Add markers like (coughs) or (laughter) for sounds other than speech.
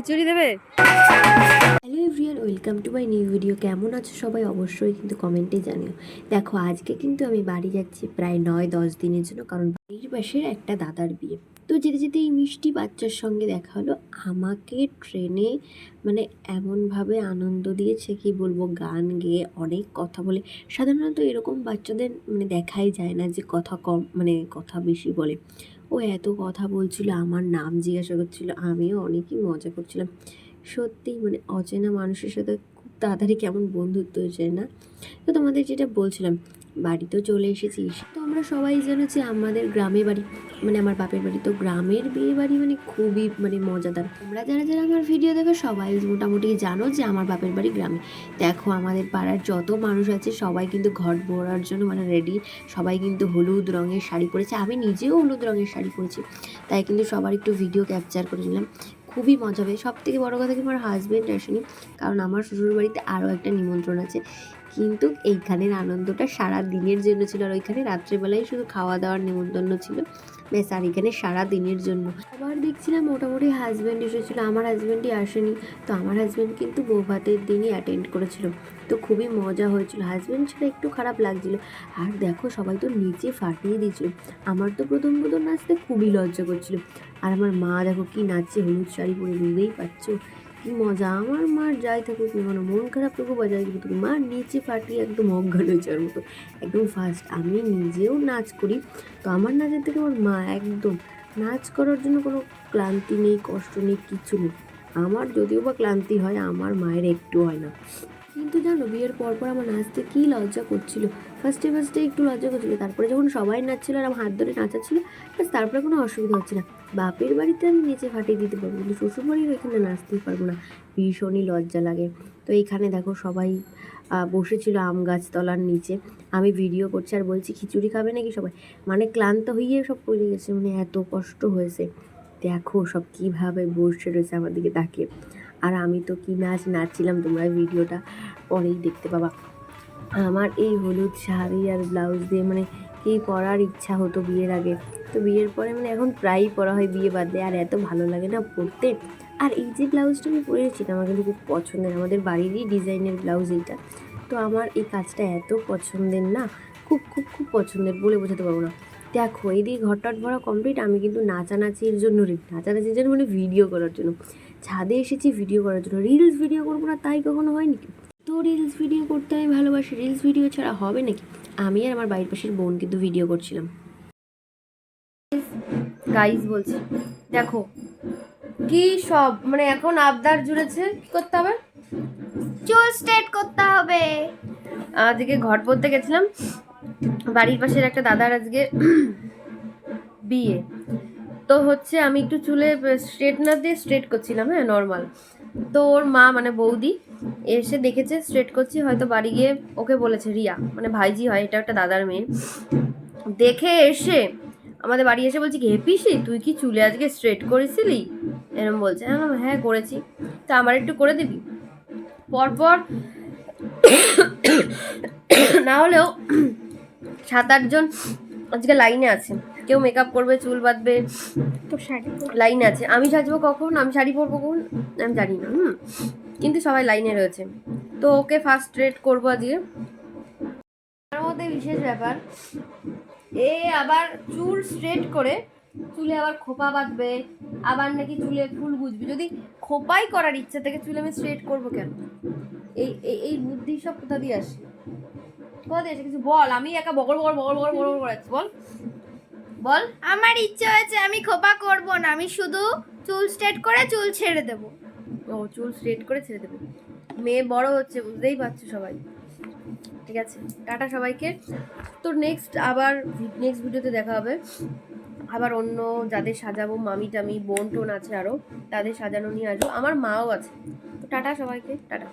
খিচুড়ি দেবে? Hello everyone welcome to my new video কেমন আছো সবাই? অবশ্যই কিন্তু কমেন্টে জানিও। দেখো, আজকে কিন্তু আমি বাড়ি যাচ্ছি প্রায় নয়, দশ দিনের জন্য, কারণ বাড়ির পাশের একটা দাদার বিয়ে। তো যেতে যেতে এই মিষ্টি বাচ্চার সঙ্গে দেখা হলো। আমাকে ট্রেনে মানে এমনভাবে আনন্দ দিয়েছে কি বলব, গান গেয়ে অনেক কথা বলে। সাধারণত এরকম বাচ্চাদের মানে দেখাই যায় না যে কথা কম মানে কথা বেশি বলে। ও এত কথা বলছিল, আমার নাম জিজ্ঞাসা করছিল, আমিও অনেকই মজা করছিলাম। সত্যি মানে অচেনা মানুষের সাথে খুব তাড়াতাড়ি কেমন বন্ধুত্ব হয়ে যায় না? তো তোমাদের যেটা বলছিলাম বাড়ি তো চলে এসেছি তো আমরা সবাই জানো যে আমাদের গ্রামে বাড়ি মানে আমার বাপের বাড়ি, তো গ্রামের বিয়ে বাড়ি মানে খুবই মানে মজাদার। তোমরা যারা যারা আমার ভিডিও দেখো, সবাই মোটামুটি জানো যে আমার বাপের বাড়ি গ্রামে। দেখো আমাদের পাড়ার যত মানুষ আছে, সবাই কিন্তু ঘট ভরার জন্য মানে রেডি সবাই কিন্তু হলুদ রঙের শাড়ি পরেছে। আমি নিজেও হলুদ রঙের শাড়ি পরেছি। তাই কিন্তু সবার একটু ভিডিও ক্যাপচার করে নিলাম। খুবই মজা হবে। সব থেকে বড়ো কথা কি, আমার হাজব্যান্ড আসেনি। কারণ আমার শ্বশুর বাড়িতে আরও একটা নিমন্ত্রণ আছে। কিন্তু এইখানের আনন্দটা সারা দিনের জন্য ছিল আর ওইখানে রাত্রেবেলায় শুধু খাওয়া দাওয়ার নিমন্ত্রণ ছিল। ব্যাস, আর এখানে সারা দিনের জন্য। আবার দেখছিলাম মোটামুটি হাজব্যান্ড এসেছিল, আমার হাজব্যান্ডই আসেনি। তো আমার হাজব্যান্ড কিন্তু বৌভাতের দিনই অ্যাটেন্ড করেছিল। তো খুবই মজা হয়েছিল। হাজব্যান্ড ছিল, একটু খারাপ লাগছিল। আর দেখো, সবাই তো নিচে ফাটিয়ে দিয়েছিল। আমার তো প্রথম প্রথম নাচতে খুবই লজ্জা করছিল। আর আমার মা দেখো কি নাচছে, হলুদ শাড়ি পরে, বুঝতেই পারছ? কি মজা। আমার মার যাই থাকুক না কেন, মন খারাপ থাকুক বা যাই থাকুক, মা নিচে ফাটিয়ে একদম অজ্ঞান হয়ে যাওয়ার মতো, একদম ফার্স্ট আমি নিজেও নাচ করি। তো আমার নাচের থেকে আমার মা একদম, নাচ করার জন্য কোনো ক্লান্তি নেই, কষ্ট নেই, কিছু নেই। আমার যদিও বা ক্লান্তি হয়, আমার মায়ের একটু হয় না। কিন্তু জানো বিয়ের পর পর আমার নাচতে কী লজ্জা করছিল। ফার্স্টে ফার্স্টে একটু লজ্জা করছিল। তারপরে যখন সবাই নাচছিল আর আমার হাত ধরে নাচাচ্ছিল, ব্যাস তারপরে কোনো অসুবিধা হচ্ছে না। বাপের বাড়িতে আমি নিচে ফাটিয়ে দিতে পারব কিন্তু শ্বশুর বাড়ির ওইখানে নাচতেই পারব না। ভীষণই লজ্জা লাগে। তো এইখানে দেখো সবাই বসেছিল আম গাছতলার নিচে। আমি ভিডিও করছি আর বলছি, খিচুড়ি খাবে নাকি সবাই? মানে ক্লান্ত হয়ে সব পড়ে গেছে। মানে এত কষ্ট হয়েছে। দেখো সব কীভাবে বসে রয়েছে আমার দিকে তাকিয়ে। আর আমি তো কি নাচ নাচছিলাম, তোমরা ভিডিওটা পরেই দেখতে পাবা। আমার এই হলুদ শাড়ি আর ব্লাউজ দিয়ে মানে কি পরার ইচ্ছা হতো বিয়ের আগে। তো বিয়ের পরে মানে এখন প্রায়ই পরা হয় বিয়ে বাদে, আর এত ভালো লাগে না পরতে। আর এই যে ব্লাউজটা আমি পরেছি আমার কিন্তু খুব পছন্দের, আমাদের বাড়িরই ডিজাইনের ব্লাউজ এইটা। তো আমার এই কাজটা এত পছন্দের না, খুব খুব খুব পছন্দের বলে বোঝাতে পারব না। দেখো এই দিয়ে ঘরটট ভরা কমপ্লিট আমি কিন্তু নাচানাচির জন্য রে- নাচানাচির জন্য মানে ভিডিও করার জন্য। ছাদে এসেছি ভিডিও করার জন্য। রিলস ভিডিও করব না, তাই কখনো হয়নি তো রিলস ভিডিও করতে আমি ভালোবাসি। রিলস ভিডিও ছাড়া হবে নাকি? আমি আর আমার বাড়ির পাশের বোন কিন্তু ভিডিও করছিলাম। গাইজ বলছি, দেখো, কি সব মানে এখন আবদার জুড়েছে, কি করতে হবে? চুল স্ট্রেট করতে হবে। আজকে ঘট পড়তে গেছিলাম বাড়ির পাশের একটা দাদার আজকে বিয়ে। তো হচ্ছে আমি একটু চুলে স্ট্রেটনার দিয়ে স্ট্রেট করছিলাম হ্যাঁ নর্মাল তো ওর মা মানে বৌদি, এসে দেখেছে স্ট্রেট করছি, হয়তো বাড়ি গিয়ে ওকে বলেছে, রিয়া মানে ভাইজি হয়, এটা একটা দাদার মেয়ে। দেখে এসে আমাদের বাড়ি এসে বলছি কি হে পিসি তুই কি চুলে আজকে স্ট্রেট করেছিলি? এরম বলছে। হ্যাঁ হ্যাঁ করেছি। তা আমার একটু করে দিবি? পরপর (coughs) না হলেও সাত আটজন আজকে লাইনে আছে। কেউ মেকআপ করবে চুল বাঁধবে তো লাইনে আছে। আমি সাজবো কখন? আমি শাড়ি পরবো কখন? আমি জানি না হুম। কিন্তু সবাই লাইনে রয়েছে। তো ওকে ফার্স্ট স্ট্রেট করব আজকে। তার মধ্যে বিশেষ ব্যাপার এ আবার চুল স্ট্রেট করে চুলে আবার খোপা বাঁধবে আবার নাকি চুলে ফুল গুজবে। যদি খোপাই করার ইচ্ছা থেকে চুলে আমি স্ট্রেট করব কেন? এই এই- এই বুদ্ধি সব কোথা দিয়ে আসে? কোথা কিছু বল। আমি একা বগর বগর বগর বগর বগর করাচ্ছি বল। বল। আমার ইচ্ছে হয়েছে আমি খোপা করব না আমি শুধু চুল স্ট্রেট করে চুল ছেড়ে দেব। ও চুল স্ট্রেট করে ছেড়ে দেবে। মেয়ে বড় হচ্ছে বুঝতেই পারছ সবাই। ঠিক আছে টাটা সবাইকে। তো নেক্সট আবার নেক্সট ভিডিওতে দেখা হবে। আবার অন্য যাদের সাজাবো মামি টামি বোন টোন আছে আরও তাদের সাজানো নিয়ে আসব। আমার মাও আছে। তো টাটা সবাইকে টাটা।